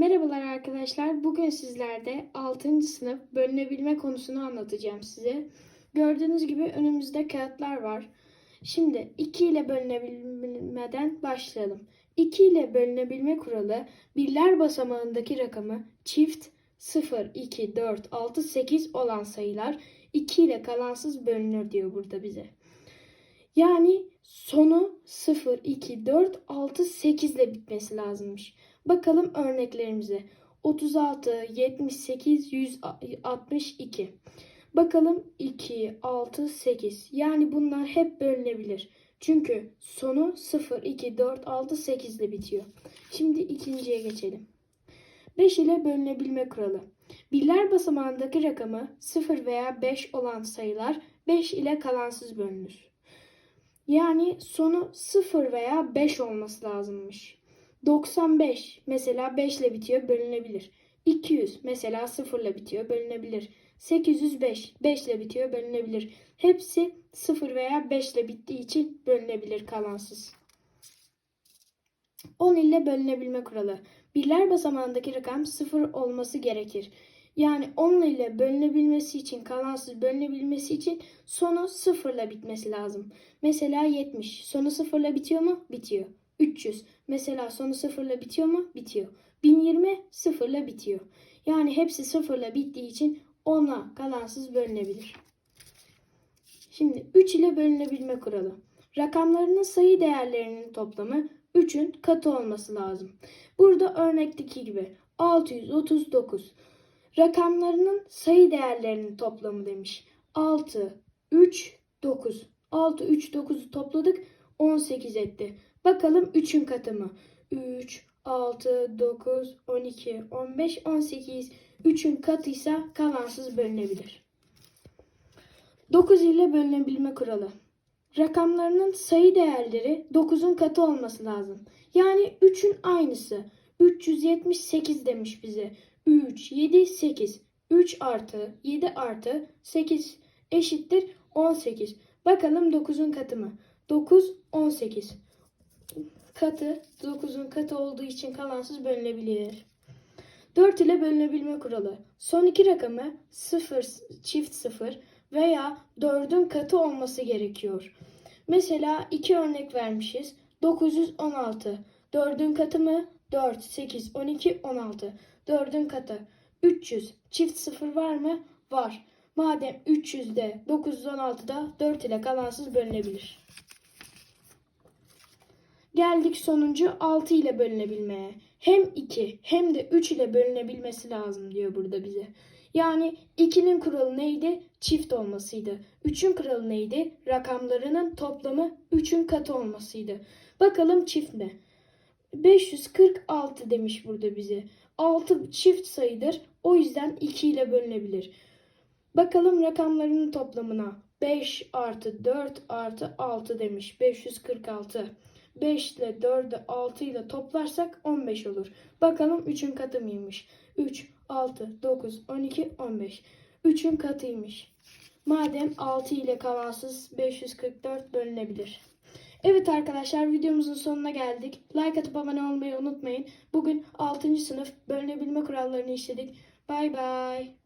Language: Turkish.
Merhabalar arkadaşlar. Bugün sizlerde 6. sınıf bölünebilme konusunu anlatacağım size. Gördüğünüz gibi önümüzde kağıtlar var. Şimdi 2 ile bölünebilmeden başlayalım. 2 ile bölünebilme kuralı birler basamağındaki rakamı çift 0, 2, 4, 6, 8 olan sayılar 2 ile kalansız bölünür diyor burada bize. Yani sonu 0, 2, 4, 6, 8 ile bitmesi lazımmış. Bakalım örneklerimize. 36, 78, 162. Bakalım 2, 6, 8. Yani bunlar hep bölünebilir. Çünkü sonu 0, 2, 4, 6, 8 ile bitiyor. Şimdi ikinciye geçelim. 5 ile bölünebilme kuralı. Birler basamağındaki rakamı 0 veya 5 olan sayılar 5 ile kalansız bölünür. Yani sonu 0 veya 5 olması lazımmış. 95 mesela 5 ile bitiyor bölünebilir. 200 mesela 0 ile bitiyor bölünebilir. 805 5 ile bitiyor bölünebilir. Hepsi 0 veya 5 ile bittiği için bölünebilir kalansız. 10 ile bölünebilme kuralı. Birler basamağındaki rakam 0 olması gerekir. Yani 10 ile bölünebilmesi için, kalansız bölünebilmesi için sonu 0 ile bitmesi lazım. Mesela 70 sonu 0 ile bitiyor mu? Bitiyor. 300 mesela sonu 0 ile bitiyor mu? Bitiyor. 1020 0 ile bitiyor. Yani hepsi 0 ile bittiği için 10'a kalansız bölünebilir. Şimdi 3 ile bölünebilme kuralı. Rakamlarının sayı değerlerinin toplamı 3'ün katı olması lazım. Burada örnekteki gibi 639 rakamlarının sayı değerlerinin toplamı demiş. 6, 3, 9. 6, 3, 9'u topladık 18 etti. Bakalım 3'ün katı mı? 3, 6, 9, 12, 15, 18. 3'ün katıysa kalansız bölünebilir. 9 ile bölünebilme kuralı. Rakamlarının sayı değerleri 9'un katı olması lazım. Yani 3'ün aynısı. 378 demiş bize. 3, 7, 8. 3 artı 7 artı 8 eşittir 18. Bakalım 9'un katı mı? 9, 18. Katı 9'un katı olduğu için kalansız bölünebilir. 4 ile bölünebilme kuralı. Son iki rakamı 0, çift 0 veya 4'ün katı olması gerekiyor. Mesela iki örnek vermişiz. 916. 4'ün katı mı? 4, 8, 12, 16. 4'ün katı. 300. Çift 0 var mı? Var. Madem 300'de 916'da 4 ile kalansız bölünebilir. Geldik sonuncu 6 ile bölünebilmeye. Hem 2 hem de 3 ile bölünebilmesi lazım diyor burada bize. Yani 2'nin kuralı neydi? Çift olmasıydı. 3'ün kuralı neydi? Rakamlarının toplamı 3'ün katı olmasıydı. Bakalım çift ne? 546 demiş burada bize. 6 çift sayıdır. O yüzden 2 ile bölünebilir. Bakalım rakamlarının toplamına. 5 artı 4 artı 6 demiş. 546. 5 ile 4'ü 6 ile toplarsak 15 olur. Bakalım 3'ün katı mıymış? 3, 6, 9, 12, 15. 3'ün katıymış. Madem 6 ile kalansız 544 bölünebilir. Evet arkadaşlar videomuzun sonuna geldik. Like atıp abone olmayı unutmayın. Bugün 6. sınıf bölünebilme kurallarını işledik. Bay bay.